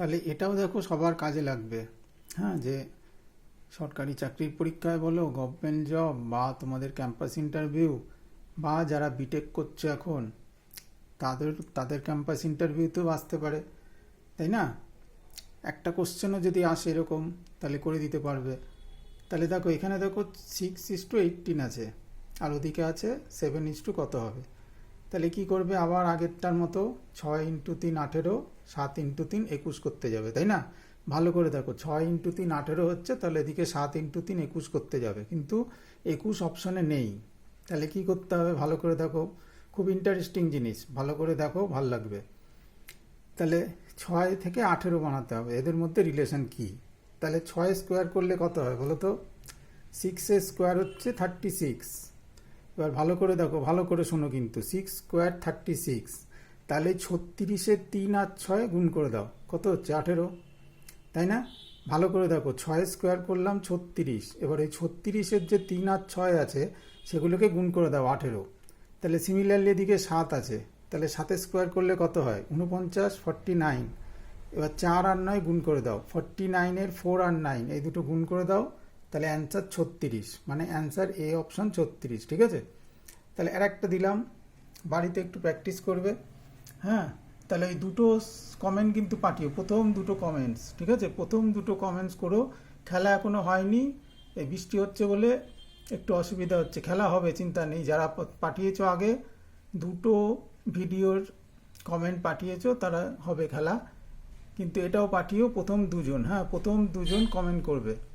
তাহলে এটাও দেখো সবার কাজে লাগবে। হ্যাঁ যে সরকারি চাকরির পরীক্ষায় বলো গভর্নমেন্ট জব বা তোমাদের ক্যাম্পাস ইন্টারভিউ বা যারা বিটেক করছ এখন, তাদের তাদের ক্যাম্পাস ইন্টারভিউতেও আসতে পারে, তাই না? একটা কোশ্চেনও যদি আসে এরকম, তাহলে করে দিতে পারবে। তাহলে দেখো, এখানে দেখো সিক্স ইস টু এইটিন আছে, আর ওদিকে আছে সেভেন ইস টু কত হবে? তাহলে কি করবে? আবার আগেরটার মতো ছয় ইন্টু তিন আঠেরো, সাত ইন্টু তিন একুশ করতে যাবে, তাই না? ভালো করে দেখো, ছয় ইন্টু তিন আঠেরো হচ্ছে, তাহলে এদিকে সাত ইন্টু তিন একুশ করতে যাবে, কিন্তু একুশ অপশনে নেই। তাহলে কি করতে হবে? ভালো করে দেখো, খুব ইন্টারেস্টিং জিনিস, ভালো করে দেখো, ভালো লাগবে। তাহলে ছয় থেকে আঠেরো বানাতে হবে, এদের মধ্যে রিলেশন কি? তাহলে ছয় স্কোয়ার করলে কত হয় বলো তো? সিক্সের স্কোয়ার হচ্ছে থার্টি সিক্স এবার ভালো করে দেখো, ভালো করে শোনো কিন্তু। সিক্স স্কোয়ার থার্টি সিক্স তাহলে ছত্রিশে তিন আর ছয় গুণ করে দাও। কত হচ্ছে? আঠেরো। তাই না? ভালো করে দেখো, ছয় স্কোয়ার করলাম ছত্রিশ। এবার এই ছত্রিশের যে তিন আর ছয় আছে, সেগুলোকে গুণ করে দাও, আঠেরো। তাহলে সিমিলারলি এদিকে সাত আছে। তাহলে সাতে স্কোয়ার করলে কত হয়? উনপঞ্চাশ ফর্টি নাইন এবার চার আর নয় গুণ করে দাও। ফর্টি নাইনের ফোর আর নাইন এই দুটো গুণ করে দাও। তাহলে অ্যান্সার ছত্রিশ। মানে অ্যান্সার এ অপশন ছত্রিশ, ঠিক আছে? তাহলে আর একটা দিলাম। বাড়িতে একটু প্র্যাকটিস করবে। হ্যাঁ? তাহলে এই দুটো কমেন্ট কিন্তু পাঠিও। প্রথম দুটো কমেন্টস ঠিক আছে? প্রথম দুটো কমেন্টস করো। খেলা এখনও হয়নি। এই বৃষ্টি হচ্ছে বলে একটু অসুবিধা হচ্ছে। খেলা হবে, চিন্তা নেই। যারা পাঠিয়েছো আগে, দুটো ভিডিওর কমেন্ট পাঠিয়েছো, তারা হবে খেলা। কিন্তু এটাও পাঠিও। প্রথম দুজন হ্যাঁ? প্রথম দুজন কমেন্ট করবে।